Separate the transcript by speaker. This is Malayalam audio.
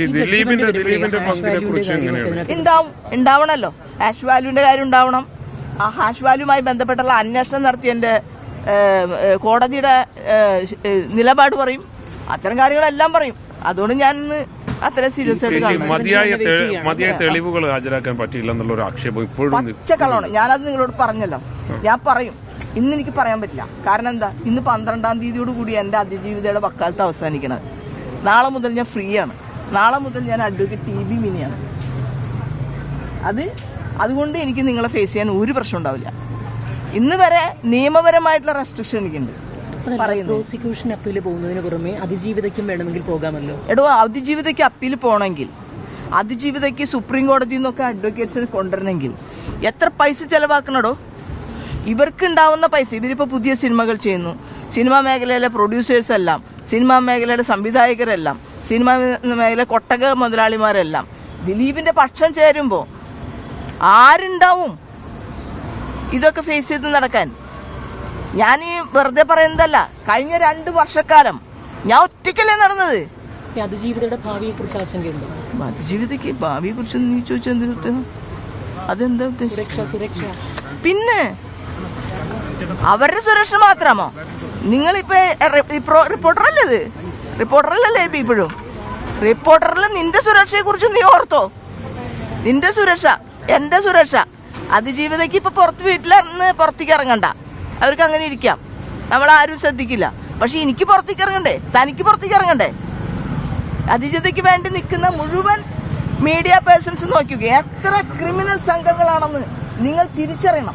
Speaker 1: ഈ ദിലീപിന്റെ ദിലീപിന്റെ പങ്കിനെ കുറിച്ച് എങ്ങനെയാണ്?
Speaker 2: ഉണ്ടാവും ഉണ്ടാവണല്ലോ. ഹാഷ് വാല്യൂന്റെ കാര്യം ഉണ്ടാവണം. ആ ഹാഷ് വാല്യൂമായി ബന്ധപ്പെട്ടുള്ള അന്വേഷണം നടത്തി എന്റെ കോടതിയുടെ നിലപാട് പറയും. അത്തരം കാര്യങ്ങളെല്ലാം പറയും. അതുകൊണ്ട് ഞാൻ അത്ര സീരിയസ് ആയിട്ട്
Speaker 1: മതിയായ തെളിവുകൾ ഹാജരാക്കാൻ പറ്റില്ല എന്നുള്ള ഒരു ആക്ഷേപം ഇപ്പോഴും ഉണ്ട്.
Speaker 2: പച്ചക്കള്ളമാണ് ഞാനത് നിങ്ങളോട് പറഞ്ഞല്ലോ. ഞാൻ പറയും. ഇന്ന് എനിക്ക് പറയാൻ പറ്റില്ല. കാരണം എന്താ? ഇന്ന് പന്ത്രണ്ടാം തീയതിയോട് കൂടി എന്റെ അതിജീവിതയുടെ വക്കാലത്ത് അവസാനിക്കണത്. നാളെ മുതൽ ഞാൻ ഫ്രീ ആണ്. നാളെ മുതൽ ഞാൻ അഡ്വക്കേറ്റ് ടി ബി മിനിയാണ്. അത് അതുകൊണ്ട് എനിക്ക് നിങ്ങളെ ഫേസ് ചെയ്യാൻ ഒരു പ്രശ്നം ഉണ്ടാവില്ല. ഇന്ന് വരെ നിയമപരമായിട്ടുള്ള റെസ്ട്രിക്ഷൻ എനിക്കുണ്ട്.
Speaker 3: പ്രോസിക്യൂഷൻ അപ്പീൽ പോകുന്നതിന് പുറമെ അതിജീവിതയ്ക്കും വേണമെങ്കിൽ പോകാമല്ലോ?
Speaker 2: എടോ അതിജീവിതയ്ക്ക് അപ്പീൽ പോകണമെങ്കിൽ അതിജീവിതയ്ക്ക് സുപ്രീം കോടതിയിൽ നിന്നൊക്കെ അഡ്വക്കേറ്റ്സിന് കൊണ്ടുവരണമെങ്കിൽ എത്ര പൈസ ചെലവാക്കണടോ? ഇവർക്ക് ഉണ്ടാവുന്ന പൈസ ഇവരിപ്പോൾ പുതിയ സിനിമകൾ ചെയ്യുന്നു. സിനിമാ മേഖലയിലെ പ്രൊഡ്യൂസേഴ്സ് എല്ലാം സിനിമാ മേഖലയുടെ സംവിധായകരെല്ലാം സിനിമാ മേഖല കൊട്ടക മുതലാളിമാരെല്ലാം. ദിലീപിന്റെ പക്ഷം ചേരുമ്പോൾ ആരുണ്ടാവും? ഇതൊക്കെ ഫേസ് ചെയ്ത് നടക്കാൻ. ഞാൻ ഈ വെറുതെ പറയുന്നതല്ല കഴിഞ്ഞ രണ്ട് വർഷക്കാലം ഞാൻ ഒറ്റയ്ക്കല്ലേ നടന്നത്?
Speaker 3: അതിജീവിതയുടെ ഭാവിയെ കുറിച്ച് ആശങ്കയുണ്ടോ?
Speaker 2: അതിജീവിതയ്ക്ക് ഭാവിയെ കുറിച്ച് നീ ചോദിച്ചാൽ എന്തൊരു ഉത്തരം? അതെന്താ ഉദ്ദേശം പിന്നെ അവരുടെ സുരക്ഷ മാത്രമോ നിങ്ങളിപ്പോ റിപ്പോർട്ടറല്ലേ ഇത്? റിപ്പോർട്ടറല്ലേ ഇപ്പൊ ഇപ്പോഴും? റിപ്പോർട്ടറിൽ നിന്റെ സുരക്ഷയെ കുറിച്ച് നീ ഓർത്തോ. നിന്റെ സുരക്ഷ എന്റെ സുരക്ഷ. അതിജീവിതയ്ക്ക് ഇപ്പൊ പുറത്ത് വീട്ടിലിറന്ന് പുറത്തേക്ക് ഇറങ്ങണ്ട. അവർക്ക് അങ്ങനെ ഇരിക്കാം. നമ്മൾ ആരും ശ്രദ്ധിക്കില്ല. പക്ഷെ എനിക്ക് പുറത്തേക്ക് ഇറങ്ങണ്ടേ? തനിക്ക് പുറത്തേക്ക് ഇറങ്ങണ്ടേ? അതിജീവിതയ്ക്ക് വേണ്ടി നിൽക്കുന്ന മുഴുവൻ മീഡിയ പേഴ്സൺസ് നോക്കുക എത്ര ക്രിമിനൽ സംഘങ്ങളാണെന്ന് നിങ്ങൾ തിരിച്ചറിയണം.